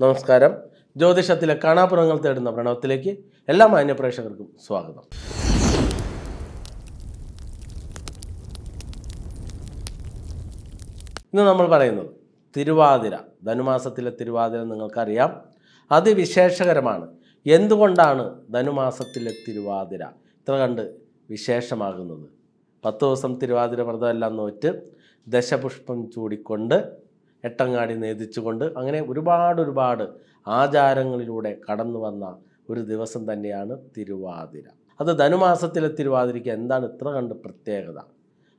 നമസ്കാരം. ജ്യോതിഷത്തിലെ കാണാപ്പുറങ്ങൾ തേടുന്ന പ്രണവത്തിലേക്ക് എല്ലാ മാന്യപ്രേക്ഷകർക്കും സ്വാഗതം. ഇന്ന് നമ്മൾ പറയുന്നത് തിരുവാതിര ധനുമാസത്തിലെ തിരുവാതിര നിങ്ങൾക്കറിയാം. അതിവിശേഷകരമാണ്. എന്തുകൊണ്ടാണ് ധനുമാസത്തിലെ തിരുവാതിര? ഇത്ര കണ്ട് വിശേഷമാകുന്നത്. പത്ത് ദിവസം തിരുവാതിര വ്രതമെല്ലാം നോറ്റ് ദശപുഷ്പം ചൂടിക്കൊണ്ട് എട്ടങ്ങാടി നേതിച്ചുകൊണ്ട് അങ്ങനെ ഒരുപാട് ഒരുപാട് ആചാരങ്ങളിലൂടെ കടന്നു വന്ന ഒരു ദിവസം തന്നെയാണ് തിരുവാതിര. അത് ധനുമാസത്തിലെ തിരുവാതിരയ്ക്ക് എന്താണ് ഇത്ര കണ്ട് പ്രത്യേകത?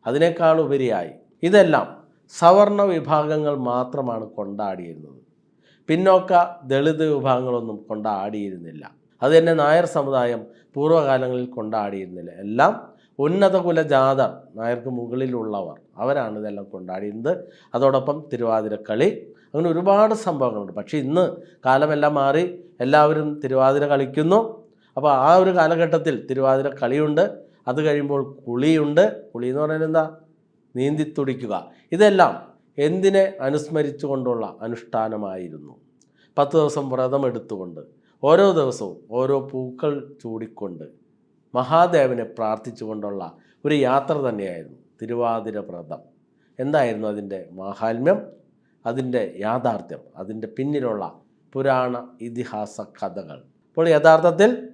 അതിനേക്കാൾ ഉപരിയായി ഇതെല്ലാം സവർണ വിഭാഗങ്ങൾ മാത്രമാണ് കൊണ്ടാടിയിരുന്നത്. പിന്നോക്ക ദളിത് വിഭാഗങ്ങളൊന്നും കൊണ്ടാടിയിരുന്നില്ല. അത് തന്നെ നായർ സമുദായം പൂർവകാലങ്ങളിൽ കൊണ്ടാടിയിരുന്നില്ല. എല്ലാം ഉന്നത ജാതർ നായർക്ക് മുകളിലുള്ളവർ. അവരാണ് ഇതെല്ലാം കൊണ്ടാടിയിരുന്നത്. അതോടൊപ്പം തിരുവാതിരക്കളി അങ്ങനെ ഒരുപാട് സംഭവങ്ങളുണ്ട്. പക്ഷേ ഇന്ന് കാലമെല്ലാം മാറി എല്ലാവരും തിരുവാതിര കളിക്കുന്നു. അപ്പോൾ ആ ഒരു കാലഘട്ടത്തിൽ തിരുവാതിര കളിയുണ്ട്. അത് കഴിയുമ്പോൾ കുളിയുണ്ട്. കുളി എന്ന് പറഞ്ഞാൽ എന്താ? നീന്തി തുടിക്കുക. ഇതെല്ലാം എന്തിനെ അനുസ്മരിച്ചുകൊണ്ടുള്ള അനുഷ്ഠാനമായിരുന്നു? പത്ത് ദിവസം വ്രതം എടുത്തുകൊണ്ട് ഓരോ ദിവസവും ഓരോ പൂക്കൾ ചൂടിക്കൊണ്ട് മഹാദേവനെ പ്രാർത്ഥിച്ചുകൊണ്ടുള്ള ഒരു യാത്ര തന്നെയായിരുന്നു. തിരുവാതിര വ്രതം എന്തായിരുന്നു അതിന്റെ മാഹാത്മ്യം? അതിന്റെ യാഥാർത്ഥ്യം അതിന്റെ പിന്നിലുള്ള പുരാണ ഇതിഹാസ കഥകൾ. അപ്പോൾ യഥാർത്ഥത്തിൽ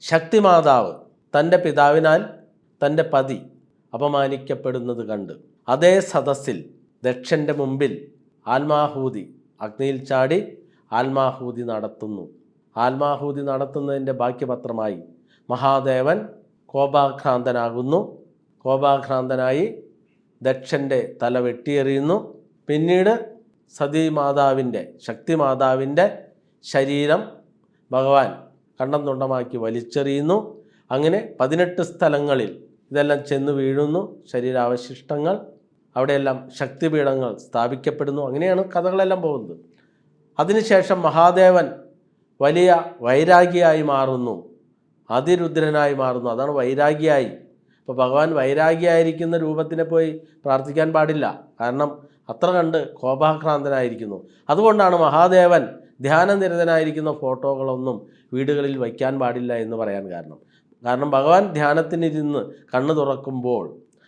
ശക്തിമാതാവ് തന്റെ പിതാവിനാൽ തന്റെ പതി അപമാനിക്കപ്പെടുന്നത് കണ്ട് അതേ സദസ്സിൽ ദക്ഷന്റെ മുമ്പിൽ ആത്മാഹൂതി അഗ്നിയിൽ ചാടി ആത്മാഹൂതി നടത്തുന്നു. ആത്മാഹൂതി നടത്തുന്നതിന്റെ ബാക്കിപത്രമായി മഹാദേവൻ കോപാക്രാന്തനാകുന്നു. കോപാക്രാന്തനായി ദക്ഷന്റെ തല വെട്ടിയെറിയുന്നു. പിന്നീട് സതീമാതാവിന്റെ ശക്തിമാതാവിന്റെ ശരീരം ഭഗവാൻ കണ്ണം തുണ്ടമാക്കി വലിച്ചെറിയുന്നു. അങ്ങനെ പതിനെട്ട് സ്ഥലങ്ങളിൽ ഇതെല്ലാം ചെന്ന് വീഴുന്നു. ശരീരാവശിഷ്ടങ്ങൾ അവിടെയെല്ലാം ശക്തിപീഠങ്ങൾ സ്ഥാപിക്കപ്പെടുന്നു. അങ്ങനെയാണ് കഥകളെല്ലാം പോകുന്നത്. അതിനുശേഷം മഹാദേവൻ വലിയ വൈരാഗിയായി മാറുന്നു. അതിരുദ്രനായി മാറുന്നു. അതാണ് വൈരാഗിയായി അപ്പോൾ ഭഗവാൻ വൈരാഗിയായിരിക്കുന്ന രൂപത്തിനെ പോയി പ്രാർത്ഥിക്കാൻ പാടില്ല. കാരണം അത്ര കണ്ട് കോപാക്രാന്തനായിരിക്കുന്നു. അതുകൊണ്ടാണ് മഹാദേവൻ ധ്യാനനിരതനായിരിക്കുന്ന ഫോട്ടോകളൊന്നും വീടുകളിൽ വയ്ക്കാൻ പാടില്ല എന്ന് പറയാൻ കാരണം. കാരണം ഭഗവാൻ ധ്യാനത്തിനിരുന്ന് കണ്ണു തുറക്കുമ്പോൾ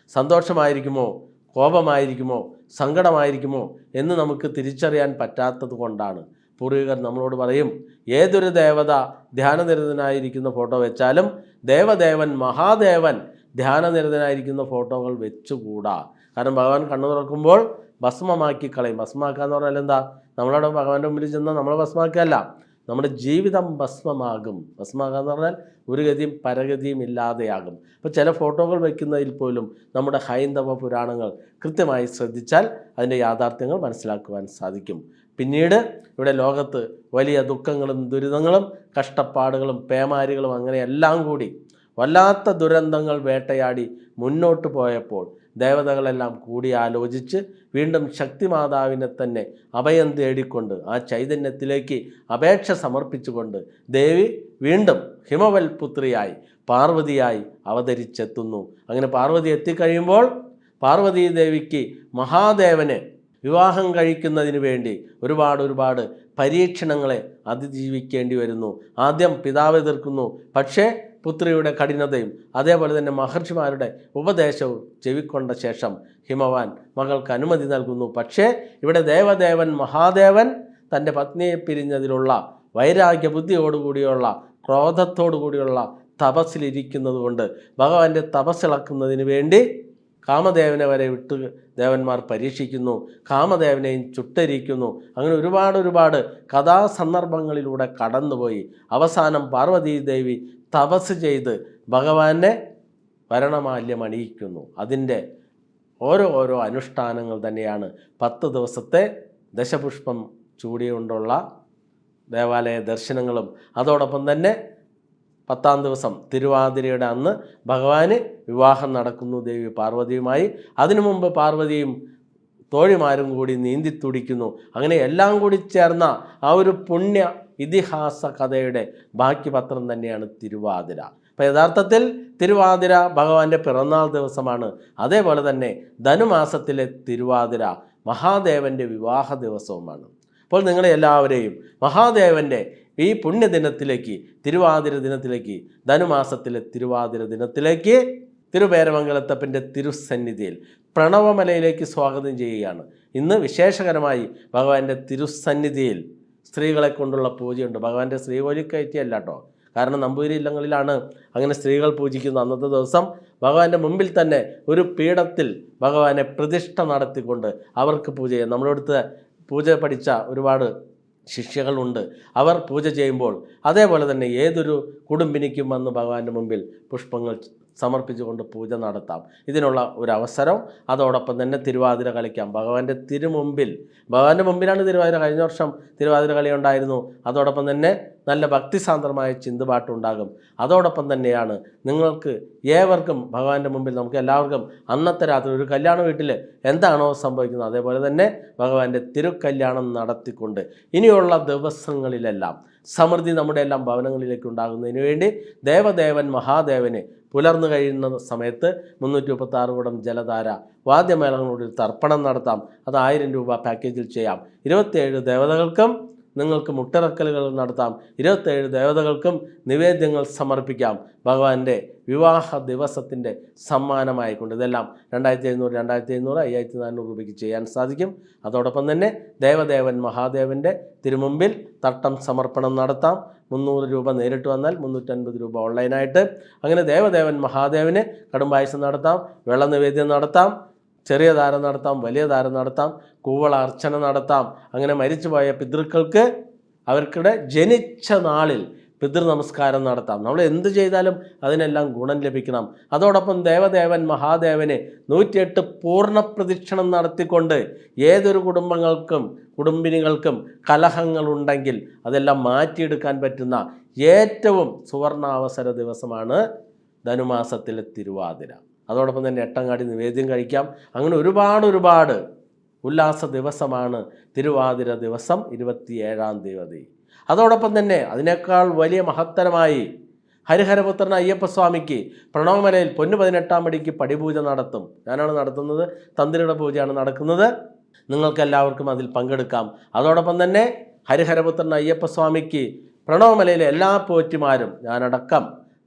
സന്തോഷമായിരിക്കുമോ? കോപമായിരിക്കുമോ? സങ്കടമായിരിക്കുമോ? എന്ന് നമുക്ക് തിരിച്ചറിയാൻ പറ്റാത്തത് കൊണ്ടാണ്. പൂർവികർ നമ്മളോട് പറയും ഏതൊരു ദേവത ധ്യാനനിരതനായിരിക്കുന്ന ഫോട്ടോ വെച്ചാലും ദേവദേവൻ മഹാദേവൻ ധ്യാനനിരതനായിരിക്കുന്ന ഫോട്ടോകൾ വെച്ചുകൂടാ. കാരണം ഭഗവാൻ കണ്ണു തുറക്കുമ്പോൾ ഭസ്മമാക്കി കളയും. ഭസ്മാക്കുക എന്ന് പറഞ്ഞാൽ എന്താ? നമ്മളവിടെ ഭഗവാന്റെ മുമ്പിൽ ചെന്നാൽ നമ്മളെ ഭസ്മാക്കുകയല്ല നമ്മുടെ ജീവിതം ഭസ്മമാകും. ഭസ്മാകുക എന്ന് പറഞ്ഞാൽ ഒരു ഗതിയും പരഗതിയും ഇല്ലാതെയാകും. അപ്പോൾ ചില ഫോട്ടോകൾ വയ്ക്കുന്നതിൽ പോലും നമ്മുടെ ഹൈന്ദവ പുരാണങ്ങൾ കൃത്യമായി ശ്രദ്ധിച്ചാൽ അതിന്റെ യാഥാർത്ഥ്യങ്ങൾ മനസ്സിലാക്കുവാൻ സാധിക്കും. പിന്നീട് ഇവിടെ ലോകത്ത് വലിയ ദുഃഖങ്ങളും ദുരിതങ്ങളും കഷ്ടപ്പാടുകളും പേമാരികളും അങ്ങനെയെല്ലാം കൂടി വല്ലാത്ത ദുരന്തങ്ങൾ വേട്ടയാടി മുന്നോട്ട് പോയപ്പോൾ ദേവതകളെല്ലാം കൂടി ആലോചിച്ച് വീണ്ടും ശക്തിമാതാവിനെ തന്നെ അഭയം തേടിക്കൊണ്ട് ആ ചൈതന്യത്തിലേക്ക് അപേക്ഷ സമർപ്പിച്ചുകൊണ്ട് ദേവി വീണ്ടും ഹിമവൽ പുത്രിയായി പാർവതിയായി അവതരിച്ചെത്തുന്നു. അങ്ങനെ പാർവതി എത്തിക്കഴിയുമ്പോൾ പാർവതീ ദേവിക്ക് മഹാദേവനെ വിവാഹം കഴിക്കുന്നതിന് വേണ്ടി ഒരുപാട് ഒരുപാട് പരീക്ഷണങ്ങളെ അതിജീവിക്കേണ്ടി വരുന്നു. ആദ്യം പിതാവ് എതിർക്കുന്നു. പക്ഷേ പുത്രിയുടെ കഠിനതയും അതേപോലെ തന്നെ മഹർഷിമാരുടെ ഉപദേശവും ചെവിക്കൊണ്ട ശേഷം ഹിമവാൻ മകൾക്ക് അനുമതി നൽകുന്നു. പക്ഷേ ഇവിടെ ദേവദേവൻ മഹാദേവൻ തന്റെ പത്നിയെ പിരിഞ്ഞതിലുള്ള വൈരാഗ്യ ബുദ്ധിയോടുകൂടിയുള്ള ക്രോധത്തോടു കൂടിയുള്ള ഭഗവാന്റെ തപസ്സിളക്കുന്നതിന് വേണ്ടി കാമദേവനെ വരെ വിട്ട് ദേവന്മാർ പരീക്ഷിക്കുന്നു കാമദേവനെയും ചുട്ടരിക്കുന്നു. അങ്ങനെ ഒരുപാട് ഒരുപാട് കഥാസന്ദർഭങ്ങളിലൂടെ കടന്നുപോയി. അവസാനം പാർവതീദേവി തപസ് ചെയ്ത് ഭഗവാനെ ഭരണമാല്യം അണിയിക്കുന്നു. അതിന്റെ ഓരോ ഓരോ അനുഷ്ഠാനങ്ങൾ തന്നെയാണ് പത്ത് ദിവസത്തെ ദശപുഷ്പം ചൂടിയുകൊണ്ടുള്ള ദേവാലയ ദർശനങ്ങളും. അതോടൊപ്പം തന്നെ പത്താം ദിവസം തിരുവാതിരയുടെ അന്ന് ഭഗവാന് വിവാഹം നടക്കുന്നു ദേവി പാർവതിയുമായി. അതിനു മുമ്പ് പാർവതിയും തോഴിമാരും കൂടി നീന്തി തുടിക്കുന്നു. അങ്ങനെ എല്ലാം കൂടി ചേർന്ന ആ ഒരു പുണ്യ ഇതിഹാസ കഥയുടെ ബാക്കി പത്രം തന്നെയാണ് തിരുവാതിര. അപ്പോൾ യഥാർത്ഥത്തിൽ തിരുവാതിര ഭഗവാന്റെ പിറന്നാൾ ദിവസമാണ്. അതേപോലെ തന്നെ ധനുമാസത്തിലെ തിരുവാതിര മഹാദേവന്റെ വിവാഹ ദിവസവുമാണ്. അപ്പോൾ നിങ്ങളെ എല്ലാവരെയും മഹാദേവന്റെ ഈ പുണ്യദിനത്തിലേക്ക് തിരുവാതിര ദിനത്തിലേക്ക് ധനുമാസത്തിലെ തിരുവാതിര ദിനത്തിലേക്ക് തിരുപേരമംഗലത്തപ്പന്റെ തിരുസന്നിധിയിൽ പ്രണവമലയിലേക്ക് സ്വാഗതം ചെയ്യുകയാണ്. ഇന്ന് വിശേഷകരമായി ഭഗവാന്റെ തിരുസന്നിധിയിൽ സ്ത്രീകളെ കൊണ്ടുള്ള പൂജയുണ്ട്. ഭഗവാന്റെ ശ്രീകോലിക്കയറ്റിയല്ല കേട്ടോ കാരണം നമ്പൂരി ഇല്ലങ്ങളിലാണ് അങ്ങനെ സ്ത്രീകൾ പൂജിക്കുന്ന അന്നത്തെ ദിവസം ഭഗവാന്റെ മുമ്പിൽ തന്നെ ഒരു പീഠത്തിൽ ഭഗവാനെ പ്രതിഷ്ഠ നടത്തിക്കൊണ്ട് അവർക്ക് പൂജ ചെയ്യാം. നമ്മളെടുത്ത് പൂജ പഠിച്ച ഒരുപാട് ശിഷ്യകളുണ്ട്. അവർ പൂജ ചെയ്യുമ്പോൾ അതേപോലെ തന്നെ ഏതൊരു കുടുംബിനിക്കും വന്ന് ഭഗവാന്റെ മുമ്പിൽ പുഷ്പങ്ങൾ സമർപ്പിച്ചുകൊണ്ട് പൂജ നടത്താം. ഇതിനുള്ള ഒരു അവസരം അതോടൊപ്പം തന്നെ തിരുവാതിര കളിക്കാം. ഭഗവാന്റെ തിരുമുമ്പിൽ ഭഗവാന്റെ മുമ്പിലാണ് തിരുവാതിര കഴിഞ്ഞ വർഷം തിരുവാതിര കളി ഉണ്ടായിരുന്നു. അതോടൊപ്പം തന്നെ നല്ല ഭക്തിസാന്ദ്രമായ ചിന്തുപാട്ടുണ്ടാകും അതോടൊപ്പം തന്നെയാണ് നിങ്ങൾക്ക് ഏവർക്കും ഭഗവാന്റെ മുമ്പിൽ നമുക്ക് എല്ലാവർക്കും അന്നത്തെ രാത്രി ഒരു കല്യാണ വീട്ടിൽ എന്താണോ സംഭവിക്കുന്നത് അതേപോലെ തന്നെ ഭഗവാന്റെ തിരുക്കല്യാണം നടത്തിക്കൊണ്ട് ഇനിയുള്ള ദിവസങ്ങളിലെല്ലാം സമൃദ്ധി നമ്മുടെ എല്ലാം ഭവനങ്ങളിലേക്ക് ഉണ്ടാകുന്നതിന് വേണ്ടി ദേവദേവൻ മഹാദേവന് പുലർന്നു കഴിയുന്ന സമയത്ത് മുന്നൂറ്റി മുപ്പത്തി ആറ് കൂടം ജലധാര വാദ്യമേളങ്ങളോട് തർപ്പണം നടത്താം. അത് ആയിരം രൂപ പാക്കേജിൽ ചെയ്യാം. ഇരുപത്തിയേഴ് ദേവതകൾക്കും നിങ്ങൾക്ക് മുട്ടിറക്കലുകൾ നടത്താം. ഇരുപത്തേഴ് ദേവതകൾക്കും നിവേദ്യങ്ങൾ സമർപ്പിക്കാം. ഭഗവാന്റെ വിവാഹ ദിവസത്തിന്റെ സമ്മാനമായിക്കൊണ്ട് ഇതെല്ലാം രണ്ടായിരത്തി എഴുന്നൂറ് രണ്ടായിരത്തി എഴുന്നൂറ് അയ്യായിരത്തി നാനൂറ് രൂപയ്ക്ക് ചെയ്യാൻ സാധിക്കും. അതോടൊപ്പം തന്നെ ദേവദേവൻ മഹാദേവന്റെ തിരുമുമ്പിൽ തട്ടം സമർപ്പണം നടത്താം. മുന്നൂറ് രൂപ നേരിട്ട് വന്നാൽ മുന്നൂറ്റൻപത് രൂപ ഓൺലൈനായിട്ട്. അങ്ങനെ ദേവദേവൻ മഹാദേവന് കടുംപായസം നടത്താം വെള്ളനിവേദ്യം നടത്താം ചെറിയ ധാരം നടത്താം വലിയ ധാരം നടത്താം കൂവള അർച്ചന നടത്താം. അങ്ങനെ മരിച്ചുപോയ പിതൃക്കൾക്ക് അവർക്കിടെ ജനിച്ച നാളിൽ പിതൃ നമസ്കാരം നടത്താം. നമ്മൾ എന്ത് ചെയ്താലും അതിനെല്ലാം ഗുണം ലഭിക്കണം. അതോടൊപ്പം ദേവദേവൻ മഹാദേവന് നൂറ്റിയെട്ട് പൂർണ പ്രദക്ഷിണം നടത്തിക്കൊണ്ട് ഏതൊരു കുടുംബങ്ങൾക്കും കുടുംബിനികൾക്കും കലഹങ്ങളുണ്ടെങ്കിൽ അതെല്ലാം മാറ്റിയെടുക്കാൻ പറ്റുന്ന ഏറ്റവും സുവർണാവസര ദിവസമാണ് ധനുമാസത്തിലെ തിരുവാതിര. അതോടൊപ്പം തന്നെ എട്ടങ്ങാടി നിവേദ്യം കഴിക്കാം. അങ്ങനെ ഒരുപാട് ഒരുപാട് ഉല്ലാസ ദിവസമാണ് തിരുവാതിര ദിവസം ഇരുപത്തിയേഴാം തീയതി. അതോടൊപ്പം തന്നെ അതിനേക്കാൾ വലിയ മഹത്തരമായി ഹരിഹരപുത്രൻ അയ്യപ്പസ്വാമിക്ക് പ്രണവമലയിൽ പൊന്നു പതിനെട്ടാം പടിക്ക് പടിപൂജ നടത്തും. ഞാനാണ് നടത്തുന്നത് തന്ത്രിയുടെ പൂജയാണ് നടക്കുന്നത്. നിങ്ങൾക്കെല്ലാവർക്കും അതിൽ പങ്കെടുക്കാം. അതോടൊപ്പം തന്നെ ഹരിഹരപുത്രൻ അയ്യപ്പസ്വാമിക്ക് പ്രണവമലയിലെ എല്ലാ പോറ്റുമാരും ഞാനടക്കം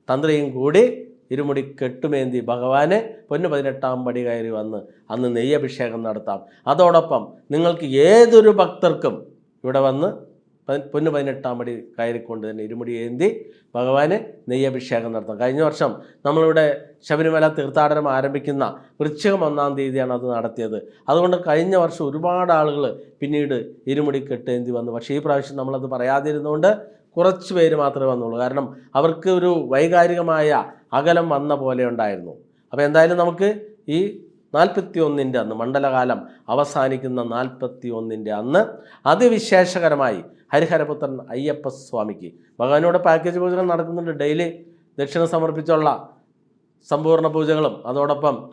തന്ത്രിയും കൂടി ഇരുമുടി കെട്ടുമേന്തി ഭഗവാന് പൊന്നു പതിനെട്ടാം പടി കയറി വന്ന് അന്ന് നെയ്യഭിഷേകം നടത്താം. അതോടൊപ്പം നിങ്ങൾക്ക് ഏതൊരു ഭക്തർക്കും ഇവിടെ വന്ന് പൊന്നു പതിനെട്ടാം പടി കയറിക്കൊണ്ട് തന്നെ ഇരുമുടി ഏന്തി ഭഗവാന് നെയ്യഭിഷേകം നടത്തണം കഴിഞ്ഞ വർഷം നമ്മളിവിടെ ശബരിമല തീർത്ഥാടനം ആരംഭിക്കുന്ന വൃശ്ചികം ഒന്നാം തീയതിയാണ് അത് നടത്തിയത്. അതുകൊണ്ട് കഴിഞ്ഞ വർഷം ഒരുപാട് ആളുകൾ പിന്നീട് ഇരുമുടി കെട്ടേന്തി വന്നു. പക്ഷേ ഈ പ്രാവശ്യം നമ്മളത് പറയാതിരുന്നുകൊണ്ട് കുറച്ച് പേര് മാത്രമേ വന്നുള്ളൂ. കാരണം അവർക്ക് ഒരു വൈകാരികമായ അകലം വന്ന പോലെ ഉണ്ടായിരുന്നു. അപ്പോൾ എന്തായാലും നമുക്ക് ഈ നാൽപ്പത്തി ഒന്നിന്റെ അന്ന് മണ്ഡലകാലം അവസാനിക്കുന്ന നാൽപ്പത്തി ഒന്നിന്റെ അന്ന് അതിവിശേഷകരമായി ഹരിഹരപുത്രൻ അയ്യപ്പ സ്വാമിക്ക് ഭഗവാനോട് പാക്കേജ് പൂജകൾ നടക്കുന്നുണ്ട്. ഡെയിലി ദക്ഷിണ സമർപ്പിച്ചുള്ള സമ്പൂർണ പൂജകളും അതോടൊപ്പം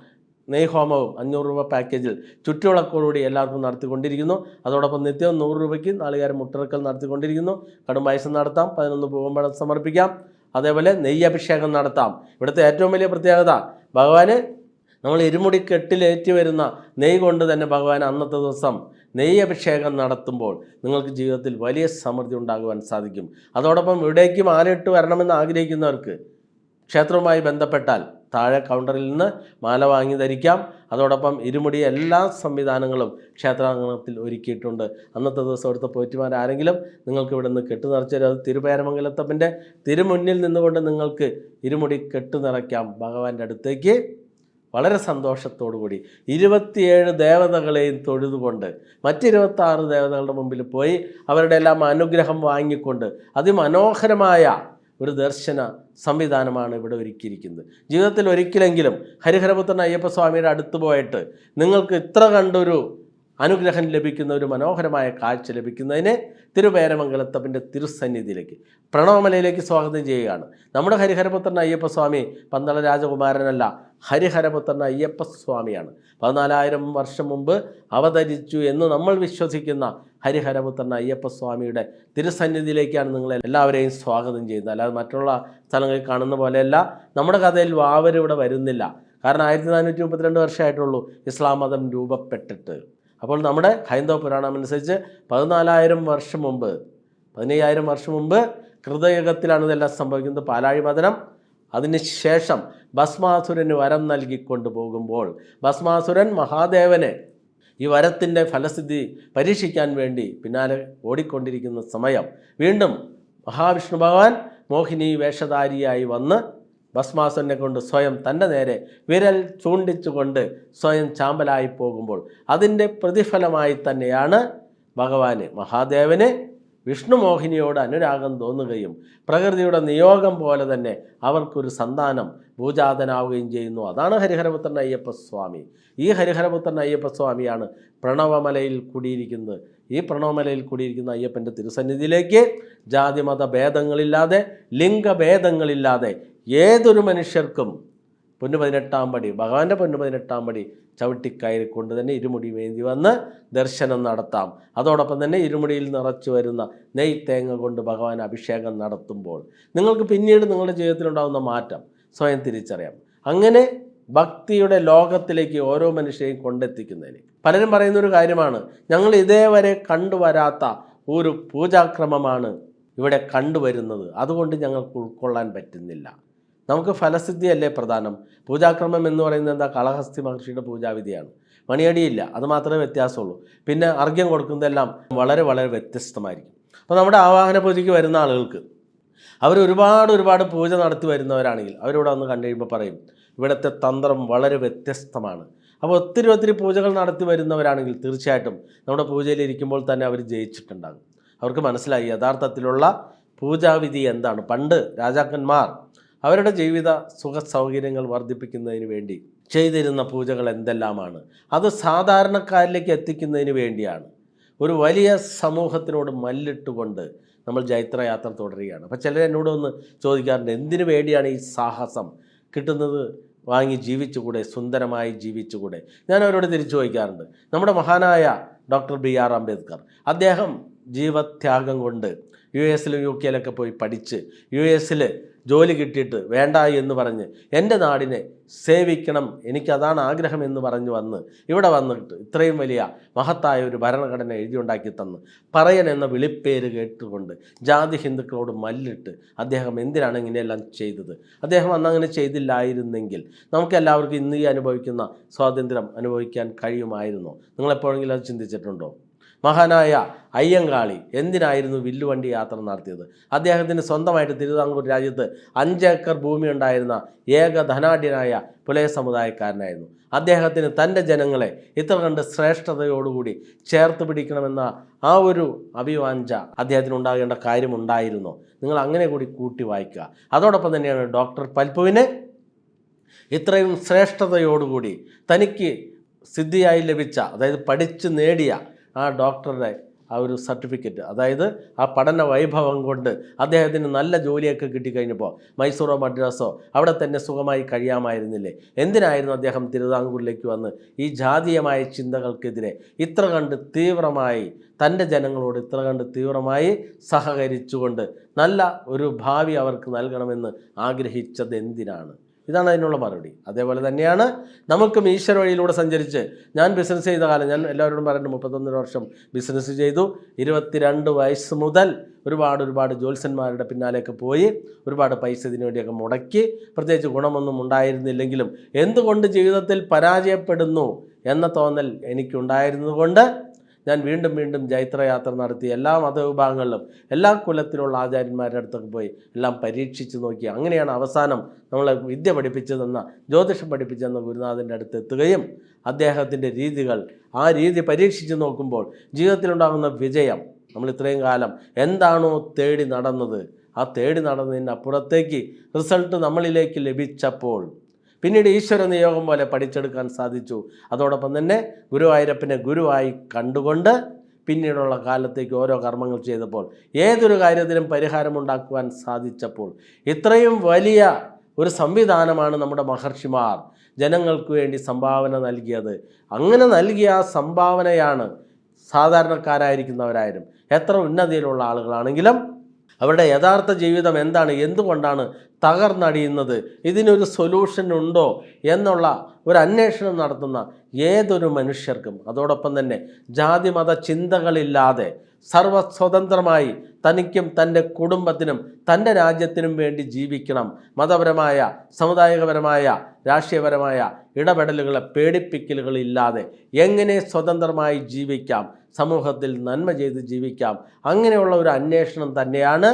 നെയ്ഹോമവും അഞ്ഞൂറ് രൂപ പാക്കേജിൽ ചുറ്റുവിളക്കോടുകൂടി എല്ലാവർക്കും നടത്തിക്കൊണ്ടിരിക്കുന്നു. അതോടൊപ്പം നിത്യവും നൂറ് രൂപയ്ക്ക് നാളുകാരം മുട്ടിറക്കൽ നടത്തിക്കൊണ്ടിരിക്കുന്നു. കടും വയസ്സ് നടത്താം. പതിനൊന്ന് പൂവമ്പഴം സമർപ്പിക്കാം. അതേപോലെ നെയ്യഭിഷേകം നടത്താം. ഇവിടുത്തെ ഏറ്റവും വലിയ പ്രത്യേകത ഭഗവാന് നമ്മൾ ഇരുമുടി കെട്ടിലേറ്റി വരുന്ന നെയ് കൊണ്ട് തന്നെ ഭഗവാൻ അന്നത്തെ ദിവസം നെയ്യ് അഭിഷേകം നടത്തുമ്പോൾ നിങ്ങൾക്ക് ജീവിതത്തിൽ വലിയ സമൃദ്ധി ഉണ്ടാകുവാൻ സാധിക്കും. അതോടൊപ്പം ഇവിടേക്ക് മാലയിട്ട് വരണമെന്ന് ആഗ്രഹിക്കുന്നവർക്ക് ക്ഷേത്രവുമായി ബന്ധപ്പെട്ടാൽ താഴെ കൗണ്ടറിൽ നിന്ന് മാല വാങ്ങി ധരിക്കാം. അതോടൊപ്പം ഇരുമുടി എല്ലാ സംവിധാനങ്ങളും ക്ഷേത്രാങ്കണത്തിൽ ഒരുക്കിയിട്ടുണ്ട്. അന്നത്തെ ദിവസം അവിടുത്തെ പോറ്റുമാരാരെങ്കിലും നിങ്ങൾക്ക് ഇവിടെ നിന്ന് കെട്ടു നിറച്ചത് അത് തിരുപേരമംഗലത്തപ്പന്റെ തിരുമുന്നിൽ നിന്നുകൊണ്ട് നിങ്ങൾക്ക് ഇരുമുടി കെട്ട് നിറയ്ക്കാം. ഭഗവാന്റെ അടുത്തേക്ക് വളരെ കൂടി. ഇരുപത്തിയേഴ് ദേവതകളെയും തൊഴുതുകൊണ്ട് മറ്റിരുപത്താറ് ദേവതകളുടെ മുമ്പിൽ പോയി അവരുടെ എല്ലാം അനുഗ്രഹം വാങ്ങിക്കൊണ്ട് അതിമനോഹരമായ ഒരു ദർശന സംവിധാനമാണ് ഇവിടെ ഒരുക്കിയിരിക്കുന്നത്. ജീവിതത്തിൽ ഒരിക്കലെങ്കിലും ഹരിഹരപുത്രൻ അയ്യപ്പസ്വാമിയുടെ അടുത്ത് പോയിട്ട് നിങ്ങൾക്ക് ഇത്ര കണ്ടൊരു അനുഗ്രഹം ലഭിക്കുന്ന ഒരു മനോഹരമായ കാഴ്ച ലഭിക്കുന്നതിന് തിരുവേരമംഗലത്തപ്പന്റെ തിരുസന്നിധിയിലേക്ക് പ്രണവമലയിലേക്ക് സ്വാഗതം ചെയ്യുകയാണ്. നമ്മുടെ ഹരിഹരപുത്രൻ അയ്യപ്പസ്വാമി പന്തള രാജകുമാരനല്ല ഹരിഹരപുത്രൻ അയ്യപ്പസ്വാമിയാണ് പതിനാലായിരം വർഷം മുമ്പ് അവതരിച്ചു എന്ന് നമ്മൾ വിശ്വസിക്കുന്ന ഹരിഹരപുത്രൻ അയ്യപ്പസ്വാമിയുടെ തിരുസന്നിധിയിലേക്കാണ് നിങ്ങളെ എല്ലാവരെയും സ്വാഗതം ചെയ്യുന്നത്. അല്ലാതെ മറ്റുള്ള സ്ഥലങ്ങളിൽ കാണുന്ന പോലെയല്ല നമ്മുടെ കഥയിൽ വാവരിവിടെ വരുന്നില്ല. കാരണം ആയിരത്തി നാനൂറ്റി മുപ്പത്തിരണ്ട് വർഷമായിട്ടുള്ളൂ ഇസ്ലാം മതം രൂപപ്പെട്ടിട്ട്. അപ്പോൾ നമ്മുടെ ഹൈന്ദവ പുരാണം അനുസരിച്ച് പതിനാലായിരം വർഷം മുമ്പ് പതിനയ്യായിരം വർഷം മുമ്പ് കൃതയുഗത്തിലാണ് ഇതെല്ലാം സംഭവിക്കുന്നത്. പാലാഴി പതനം അതിനുശേഷം ഭസ്മാസുരന് വരം നൽകിക്കൊണ്ട് പോകുമ്പോൾ ഭസ്മാസുരൻ മഹാദേവനെ ഈ വരത്തിന്റെ ഫലസ്ഥിതി പരീക്ഷിക്കാൻ വേണ്ടി പിന്നാലെ ഓടിക്കൊണ്ടിരിക്കുന്ന സമയം വീണ്ടും മഹാവിഷ്ണു ഭഗവാൻ മോഹിനി വേഷധാരിയായി വന്ന് ഭസ്മാസുരനെ കൊണ്ട് സ്വയം തന്റെ നേരെ വിരൽ ചൂണ്ടിച്ചുകൊണ്ട് സ്വയം ചാമ്പലായി പോകുമ്പോൾ അതിന്റെ പ്രതിഫലമായി തന്നെയാണ് ഭഗവാന്. മഹാദേവന് വിഷ്ണുമോഹിനിയോട് അനുരാഗം തോന്നുകയും പ്രകൃതിയുടെ നിയോഗം പോലെ തന്നെ അവർക്കൊരു സന്താനം ഭൂജാതനാവുകയും ചെയ്യുന്നു. അതാണ് ഹരിഹരപുത്രൻ അയ്യപ്പസ്വാമി. ഈ ഹരിഹരപുത്രൻ അയ്യപ്പസ്വാമിയാണ് പ്രണവമലയിൽ കുടിയിരിക്കുന്നത്. ഈ പ്രണവമലയിൽ കൂടിയിരിക്കുന്ന അയ്യപ്പന്റെ തിരുസന്നിധിയിലേക്ക് ജാതിമത ഭേദങ്ങളില്ലാതെ ലിംഗഭേദങ്ങളില്ലാതെ ഏതൊരു മനുഷ്യർക്കും പൊന്നു പതിനെട്ടാം പടി ഭഗവാന്റെ പൊന്നു പതിനെട്ടാം പടി ചവിട്ടിക്കയറിക്കൊണ്ട് തന്നെ ഇരുമുടി വേണ്ടി വന്ന് ദർശനം നടത്താം. അതോടൊപ്പം തന്നെ ഇരുമുടിയിൽ നിറച്ചു വരുന്ന നെയ് തേങ്ങ കൊണ്ട് ഭഗവാൻ അഭിഷേകം നടത്തുമ്പോൾ നിങ്ങൾക്ക് പിന്നീട് നിങ്ങളുടെ ജീവിതത്തിലുണ്ടാകുന്ന മാറ്റം സ്വയം തിരിച്ചറിയാം. അങ്ങനെ ഭക്തിയുടെ ലോകത്തിലേക്ക് ഓരോ മനുഷ്യരെയും കൊണ്ടെത്തിക്കുന്നതിന് പലരും പറയുന്ന ഒരു കാര്യമാണ് ഞങ്ങൾ ഇതേവരെ കണ്ടുവരാത്ത ഒരു പൂജാക്രമമാണ് ഇവിടെ കണ്ടുവരുന്നത്. അതുകൊണ്ട് ഞങ്ങൾക്ക് ഉൾക്കൊള്ളാൻ പറ്റുന്നില്ല. നമുക്ക് ഫലസിദ്ധിയല്ലേ പ്രധാനം? പൂജാക്രമം എന്ന് പറയുന്നത് എന്താ? കളഹസ്തി മഹർഷിയുടെ പൂജാവിധിയാണ്. മണിയടിയില്ല. അത് മാത്രമേ വ്യത്യാസമുള്ളൂ. പിന്നെ അർഘ്യം കൊടുക്കുന്നതെല്ലാം വളരെ വളരെ വ്യത്യസ്തമായിരിക്കും. അപ്പോൾ നമ്മുടെ ആവാഹന പൂജയ്ക്ക് വരുന്ന ആളുകൾക്ക് അവർ ഒരുപാട് ഒരുപാട് പൂജ നടത്തി വരുന്നവരാണെങ്കിൽ അവരിവിടെ വന്ന് കണ്ടു കഴിയുമ്പോൾ പറയും ഇവിടുത്തെ തന്ത്രം വളരെ വ്യത്യസ്തമാണ്. അപ്പോൾ ഒത്തിരി ഒത്തിരി പൂജകൾ നടത്തി വരുന്നവരാണെങ്കിൽ തീർച്ചയായിട്ടും നമ്മുടെ പൂജയിൽ ഇരിക്കുമ്പോൾ തന്നെ അവർ ജയിച്ചിട്ടുണ്ടാകും. അവർക്ക് മനസ്സിലായി യഥാർത്ഥത്തിലുള്ള പൂജാവിധി എന്താണ്? പണ്ട് രാജാക്കന്മാർ അവരുടെ ജീവിത സുഖ സൗകര്യങ്ങൾ വർദ്ധിപ്പിക്കുന്നതിന് വേണ്ടി ചെയ്തിരുന്ന പൂജകൾ എന്തെല്ലാമാണ്? അത് സാധാരണക്കാരിലേക്ക് എത്തിക്കുന്നതിന് വേണ്ടിയാണ്. ഒരു വലിയ സമൂഹത്തിനോട് മല്ലിട്ടുകൊണ്ട് നമ്മൾ ജൈത്രയാത്ര തുടരുകയാണ്. അപ്പോൾ ചിലർ എന്നോട് ഒന്ന് ചോദിക്കാറുണ്ട് എന്തിനു വേണ്ടിയാണ് ഈ സാഹസം? കിട്ടുന്നത് വാങ്ങി ജീവിച്ചുകൂടെ സുന്ദരമായി ജീവിച്ചുകൂടെ? ഞാൻ അവരോട് തിരിച്ചു ചോദിക്കാറുണ്ട്. നമ്മുടെ മഹാനായ ഡോക്ടർ ബി ആർ അംബേദ്കർ അദ്ദേഹം ജീവത്യാഗം കൊണ്ട് യു എസിലും യു കെയിലൊക്കെ പോയി പഠിച്ച് യു എസിൽ ജോലി കിട്ടിയിട്ട് വേണ്ട എന്ന് പറഞ്ഞ് എന്റെ നാടിനെ സേവിക്കണം എനിക്കതാണ് ആഗ്രഹം എന്ന് പറഞ്ഞ് വന്ന് ഇവിടെ വന്നിട്ട് ഇത്രയും വലിയ മഹത്തായ ഒരു ഭരണഘടന എഴുതിയുണ്ടാക്കി തന്ന്. പറയൻ എന്ന വിളിപ്പേര് കേട്ടുകൊണ്ട് ജാതി ഹിന്ദുക്കളോട് മല്ലിട്ട് അദ്ദേഹം എന്തിനാണ് ഇങ്ങനെയെല്ലാം ചെയ്തത്? അദ്ദേഹം അന്ന് അങ്ങനെ ചെയ്തില്ലായിരുന്നെങ്കിൽ നമുക്കെല്ലാവർക്കും ഇന്ന് ഈ അനുഭവിക്കുന്ന സ്വാതന്ത്ര്യം അനുഭവിക്കാൻ കഴിയുമായിരുന്നോ? നിങ്ങളെപ്പോഴെങ്കിലും അത് ചിന്തിച്ചിട്ടുണ്ടോ? മഹാനായ അയ്യങ്കാളി എന്തിനായിരുന്നു വില്ലുവണ്ടി യാത്ര നടത്തിയത്? അദ്ദേഹത്തിന് സ്വന്തമായിട്ട് തിരുവിതാംകൂർ രാജ്യത്ത് അഞ്ചേക്കർ ഭൂമി ഉണ്ടായിരുന്ന ഏക ധനാഢ്യനായ പുലയ സമുദായക്കാരനായിരുന്നു. അദ്ദേഹത്തിന് തന്റെ ജനങ്ങളെ ഇത്ര കണ്ട് ശ്രേഷ്ഠതയോടുകൂടി ചേർത്ത് പിടിക്കണമെന്ന ആ ഒരു അഭിവാഞ്ച അദ്ദേഹത്തിന് ഉണ്ടാകേണ്ട കാര്യമുണ്ടായിരുന്നു. നിങ്ങൾ അങ്ങനെ കൂടി കൂട്ടി വായിക്കുക. അതോടൊപ്പം തന്നെയാണ് ഡോക്ടർ പൽപ്പുവിന് ഇത്രയും ശ്രേഷ്ഠതയോടുകൂടി തനിക്ക് സിദ്ധിയായി ലഭിച്ച അതായത് പഠിച്ചു നേടിയ ആ ഡോക്ടറുടെ ആ ഒരു സർട്ടിഫിക്കറ്റ് അതായത് ആ പഠന വൈഭവം കൊണ്ട് അദ്ദേഹത്തിന് നല്ല ജോലിയൊക്കെ കിട്ടിക്കഴിഞ്ഞപ്പോൾ മൈസൂറോ മദ്രാസോ അവിടെ തന്നെ സുഖമായി കഴിയാമായിരുന്നില്ലേ? എന്തിനായിരുന്നു അദ്ദേഹം തിരുവിതാംകൂറിലേക്ക് വന്ന് ഈ ജാതീയമായ ചിന്തകൾക്കെതിരെ ഇത്ര കണ്ട് തീവ്രമായി തന്റെ ജനങ്ങളോട് ഇത്ര കണ്ട് തീവ്രമായി സഹകരിച്ചുകൊണ്ട് നല്ല ഒരു ഭാവി അവർക്ക് നൽകണമെന്ന് ആഗ്രഹിച്ചത് എന്തിനാണ്? ഇതാണ് അതിനുള്ള മറുപടി. അതേപോലെ തന്നെയാണ് നമുക്കും ഈശ്വര വഴിയിലൂടെ സഞ്ചരിച്ച് ഞാൻ ബിസിനസ് ചെയ്ത കാലം ഞാൻ എല്ലാവരോടും പറയുന്നുണ്ട് മുപ്പത്തൊന്നര വർഷം ബിസിനസ് ചെയ്തു. ഇരുപത്തിരണ്ട് വയസ്സ് മുതൽ ഒരുപാട് ഒരുപാട് ജ്യോത്സ്യന്മാരുടെ പിന്നാലേക്ക് പോയി. ഒരുപാട് പൈസ ഇതിനു വേണ്ടിയൊക്കെ മുടക്കി. പ്രത്യേകിച്ച് ഗുണമൊന്നും ഉണ്ടായിരുന്നില്ലെങ്കിലും എന്തുകൊണ്ട് ജീവിതത്തിൽ പരാജയപ്പെടുന്നു എന്ന തോന്നൽ എനിക്കുണ്ടായിരുന്നതുകൊണ്ട് ഞാൻ വീണ്ടും വീണ്ടും ജൈത്രയാത്ര നടത്തി എല്ലാ മതവിഭാഗങ്ങളിലും എല്ലാ കുലത്തിലുള്ള ആചാര്യന്മാരുടെ അടുത്തൊക്കെ പോയി എല്ലാം പരീക്ഷിച്ച് നോക്കി. അങ്ങനെയാണ് അവസാനം നമ്മളെ വിദ്യ പഠിപ്പിച്ചതെന്ന ജ്യോതിഷം പഠിപ്പിച്ചെന്ന ഗുരുനാഥന്റെ അടുത്ത് എത്തുകയും അദ്ദേഹത്തിന്റെ രീതികൾ ആ രീതി പരീക്ഷിച്ച് നോക്കുമ്പോൾ ജീവിതത്തിലുണ്ടാകുന്ന വിജയം നമ്മൾ ഇത്രയും കാലം എന്താണോ തേടി നടന്നത്. ആ തേടി നടന്നതിന് അപ്പുറത്തേക്ക് റിസൾട്ട് നമ്മളിലേക്ക് ലഭിച്ചപ്പോൾ പിന്നീട് ഈശ്വര നിയോഗം പോലെ പഠിച്ചെടുക്കാൻ സാധിച്ചു. അതോടൊപ്പം തന്നെ ഗുരുവായൂരപ്പനെ ഗുരുവായി കണ്ടുകൊണ്ട് പിന്നീടുള്ള കാലത്തേക്ക് ഓരോ കർമ്മങ്ങൾ ചെയ്തപ്പോൾ ഏതൊരു കാര്യത്തിനും പരിഹാരമുണ്ടാക്കുവാൻ സാധിച്ചപ്പോൾ ഇത്രയും വലിയ ഒരു സംവിധാനമാണ് നമ്മുടെ മഹർഷിമാർ ജനങ്ങൾക്ക് വേണ്ടി സംഭാവന നൽകിയത്. അങ്ങനെ നൽകിയ ആ സംഭാവനയാണ് സാധാരണക്കാരായിരിക്കുന്നവരായാലും എത്ര ഉന്നതിയിലുള്ള ആളുകളാണെങ്കിലും അവരുടെ യഥാർത്ഥ ജീവിതം എന്താണ്? എന്തുകൊണ്ടാണ് തകർന്നടിയുന്നത്? ഇതിനൊരു സൊല്യൂഷൻ ഉണ്ടോ? എന്നുള്ള ഒരു അന്വേഷണം നടത്തുന്ന ഏതൊരു മനുഷ്യർക്കും. അതോടൊപ്പം തന്നെ ജാതിമത ചിന്തകളില്ലാതെ സർവസ്വതന്ത്രമായി തനിക്കും തന്റെ കുടുംബത്തിനും തന്റെ രാജ്യത്തിനും വേണ്ടി ജീവിക്കണം. മതപരമായ സമുദായികപരമായ രാഷ്ട്രീയപരമായ ഇടപെടലുകളെ പേടിപ്പിക്കലുകളില്ലാതെ എങ്ങനെ സ്വതന്ത്രമായി ജീവിക്കാം? സമൂഹത്തിൽ നന്മ ചെയ്ത് ജീവിക്കാം. അങ്ങനെയുള്ള ഒരു അന്വേഷണം തന്നെയാണ്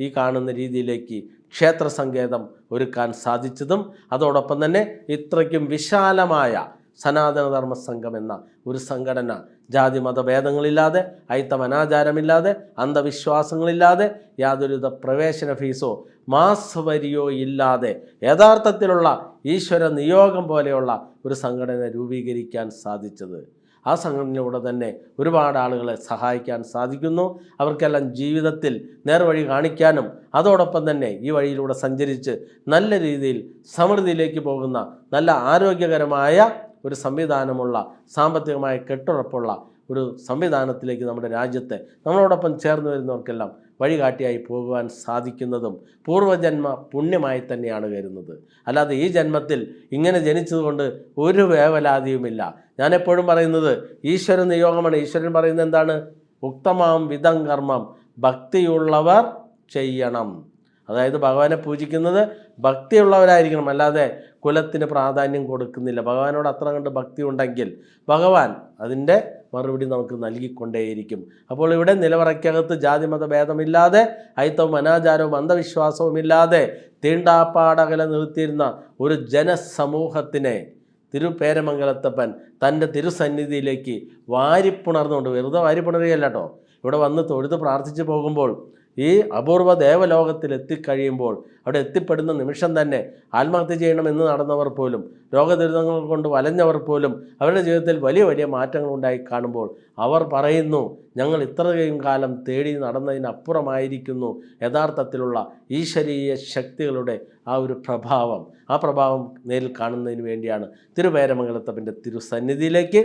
ഈ കാണുന്ന രീതിയിലേക്ക് ക്ഷേത്ര സങ്കേതം ഒരുക്കാൻ സാധിച്ചതും. അതോടൊപ്പം തന്നെ ഇത്രയ്ക്കും വിശാലമായ സനാതനധർമ്മ സംഘം എന്ന ഒരു സംഘടന ജാതി മതഭേദങ്ങളില്ലാതെ അയിത്തം അനാചാരമില്ലാതെ അന്ധവിശ്വാസങ്ങളില്ലാതെ യാതൊരുവിധ പ്രവേശന ഫീസോ മാസ് വരിയോ ഇല്ലാതെ യഥാർത്ഥത്തിലുള്ള ഈശ്വര നിയോഗം പോലെയുള്ള ഒരു സംഘടന രൂപീകരിക്കാൻ സാധിച്ചത്. ആ സംഘടനയിലൂടെ തന്നെ ഒരുപാട് ആളുകളെ സഹായിക്കാൻ സാധിക്കുന്നു. അവർക്കെല്ലാം ജീവിതത്തിൽ നേർവഴി കാണിക്കാനും അതോടൊപ്പം തന്നെ ഈ വഴിയിലൂടെ സഞ്ചരിച്ച് നല്ല രീതിയിൽ സമൃദ്ധിയിലേക്ക് പോകുന്ന നല്ല ആരോഗ്യകരമായ ഒരു സംവിധാനമുള്ള സാമ്പത്തികമായ കെട്ടുറപ്പുള്ള ഒരു സംവിധാനത്തിലേക്ക് നമ്മുടെ രാജ്യത്തെ നമ്മളോടൊപ്പം ചേർന്ന് വരുന്നവർക്കെല്ലാം വഴികാട്ടിയായി പോകുവാൻ സാധിക്കുന്നതും പൂർവജന്മ പുണ്യമായി തന്നെയാണ് കരുതുന്നത്. അല്ലാതെ ഈ ജന്മത്തിൽ ഇങ്ങനെ ജനിച്ചതുകൊണ്ട് ഒരു വേവലാതിയുമില്ല. ഞാനെപ്പോഴും പറയുന്നത് ഈശ്വര നിയോഗമാണ്. ഈശ്വരൻ പറയുന്നത് എന്താണ്? ഉക്തമാം വിധം കർമ്മം. ഭക്തിയുള്ളവർ ചെയ്യണം. അതായത് ഭഗവാനെ പൂജിക്കുന്നത് ഭക്തിയുള്ളവരായിരിക്കണം. അല്ലാതെ കുലത്തിന് പ്രാധാന്യം കൊടുക്കുന്നില്ല. ഭഗവാനോട് അത്ര കണ്ട് ഭക്തി ഉണ്ടെങ്കിൽ ഭഗവാൻ അതിന്റെ മറുപടി നമുക്ക് നൽകിക്കൊണ്ടേയിരിക്കും. അപ്പോൾ ഇവിടെ നിലവറയ്ക്കകത്ത് ജാതിമത ഭേദമില്ലാതെ അയിത്തവും അനാചാരവും അന്ധവിശ്വാസവും ഇല്ലാതെ തീണ്ടാപ്പാടകല നിർത്തിയിരുന്ന ഒരു ജനസമൂഹത്തിനെ തിരുപേരമംഗലത്തപ്പൻ തന്റെ തിരുസന്നിധിയിലേക്ക് വാരിപ്പുണർന്നുകൊണ്ട് വെറുതെ വാരിപ്പുണരുകയല്ല കേട്ടോ. ഇവിടെ വന്ന് തൊഴുത് പ്രാർത്ഥിച്ചു പോകുമ്പോൾ ഈ അപൂർവ ദേവലോകത്തിൽ എത്തിക്കഴിയുമ്പോൾ അവിടെ എത്തിപ്പെടുന്ന നിമിഷം തന്നെ ആത്മഹത്യ ചെയ്യണമെന്ന് നടന്നവർ പോലും രോഗദുരിതങ്ങൾ കൊണ്ട് വലഞ്ഞവർ പോലും അവരുടെ ജീവിതത്തിൽ വലിയ വലിയ മാറ്റങ്ങൾ ഉണ്ടായി കാണുമ്പോൾ അവർ പറയുന്നു ഞങ്ങൾ ഇത്രയും കാലം തേടി നടന്നതിനപ്പുറമായിരിക്കുന്നു യഥാർത്ഥത്തിലുള്ള ഈശ്വരീയ ശക്തികളുടെ ആ ഒരു പ്രഭാവം. ആ പ്രഭാവം നേരിൽ കാണുന്നതിന് വേണ്ടിയാണ് തിരുവേരമംഗലത്തപ്പന്റെ തിരുസന്നിധിയിലേക്ക്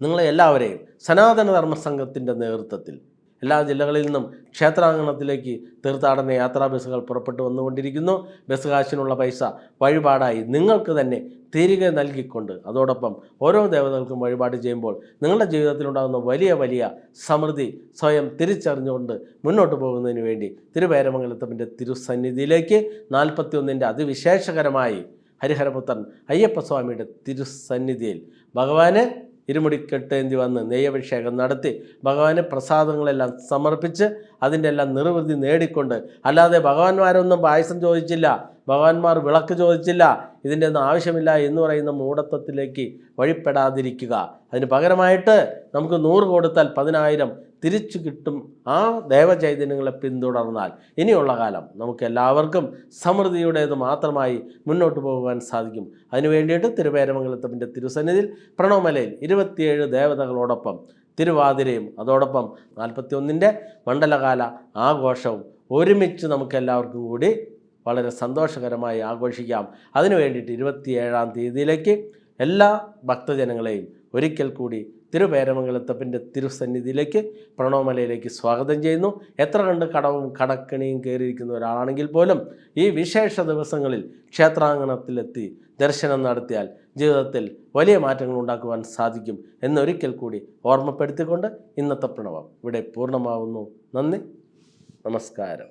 നിങ്ങളെ എല്ലാവരെയും സനാതന ധർമ്മ സംഘത്തിന്റെ നേതൃത്വത്തിൽ എല്ലാ ജില്ലകളിൽ നിന്നും ക്ഷേത്രാങ്കണത്തിലേക്ക് തീർത്ഥാടന യാത്രാ ബസ്സുകൾ പുറപ്പെട്ടു വന്നുകൊണ്ടിരിക്കുന്നു. ബസ് കാശിനുള്ള പൈസ വഴിപാടായി നിങ്ങൾക്ക് തന്നെ തിരികെ നൽകിക്കൊണ്ട് അതോടൊപ്പം ഓരോ ദേവതകൾക്കും വഴിപാട് ചെയ്യുമ്പോൾ നിങ്ങളുടെ ജീവിതത്തിലുണ്ടാകുന്ന വലിയ വലിയ സമൃദ്ധി സ്വയം തിരിച്ചറിഞ്ഞുകൊണ്ട് മുന്നോട്ട് പോകുന്നതിന് വേണ്ടി തിരുവേരമംഗലത്തപ്പന്റെ തിരുസന്നിധിയിലേക്ക് നാൽപ്പത്തി ഒന്നിന്റെ അതിവിശേഷകരമായി ഹരിഹരപുത്രൻ അയ്യപ്പസ്വാമിയുടെ തിരുസന്നിധിയിൽ ഭഗവാന് ഇരുമുടിക്കെട്ടേന്തി വന്ന് നെയ്യഭിഷേകം നടത്തി ഭഗവാന് പ്രസാദങ്ങളെല്ലാം സമർപ്പിച്ച് അതിന്റെ എല്ലാം നിർവൃതി നേടിക്കൊണ്ട് അല്ലാതെ ഭഗവാന്മാരൊന്നും പായസം ചോദിച്ചില്ല ഭഗവാന്മാർ വിളക്ക് ചോദിച്ചില്ല ഇതിന്റെ ഒന്നും ആവശ്യമില്ല എന്ന് പറയുന്ന മൂഢത്വത്തിലേക്ക് വഴിപ്പെടാതിരിക്കുക. അതിന് പകരമായിട്ട് നമുക്ക് നൂറ് കൊടുത്താൽ പതിനായിരം തിരിച്ചു കിട്ടും ആ ദേവചൈതന്യങ്ങളെ പിന്തുടർന്നാൽ ഇനിയുള്ള കാലം നമുക്ക് എല്ലാവർക്കും സമൃദ്ധിയുടേത് മാത്രമായി മുന്നോട്ട് പോകുവാൻ സാധിക്കും. അതിനു വേണ്ടിയിട്ട് തിരുസന്നിധിയിൽ പ്രണവമലയിൽ ഇരുപത്തിയേഴ് ദേവതകളോടൊപ്പം തിരുവാതിരയും അതോടൊപ്പം നാൽപ്പത്തി ഒന്നിന്റെ മണ്ഡലകാല ആഘോഷവും ഒരുമിച്ച് നമുക്ക് എല്ലാവർക്കും കൂടി വളരെ സന്തോഷകരമായി ആഘോഷിക്കാം. അതിനു വേണ്ടിയിട്ട് ഇരുപത്തിയേഴാം തീയതിയിലേക്ക് എല്ലാ ഭക്തജനങ്ങളെയും ഒരിക്കൽ കൂടി തിരുപേരമംഗലത്തപ്പന്റെ തിരുസന്നിധിയിലേക്ക് പ്രണവമലയിലേക്ക് സ്വാഗതം ചെയ്യുന്നു. എത്ര കണ്ട് കടവും കടക്കണിയും കയറിയിരിക്കുന്ന ഒരാളാണെങ്കിൽ പോലും ഈ വിശേഷ ദിവസങ്ങളിൽ ക്ഷേത്രാങ്കണത്തിലെത്തി ദർശനം നടത്തിയാൽ ജീവിതത്തിൽ വലിയ മാറ്റങ്ങൾ ഉണ്ടാക്കുവാൻ സാധിക്കും എന്നൊരിക്കൽ കൂടി ഓർമ്മപ്പെടുത്തിക്കൊണ്ട് ഇന്നത്തെ പ്രണവം ഇവിടെ പൂർണമാവുന്നു. നന്ദി. നമസ്കാരം.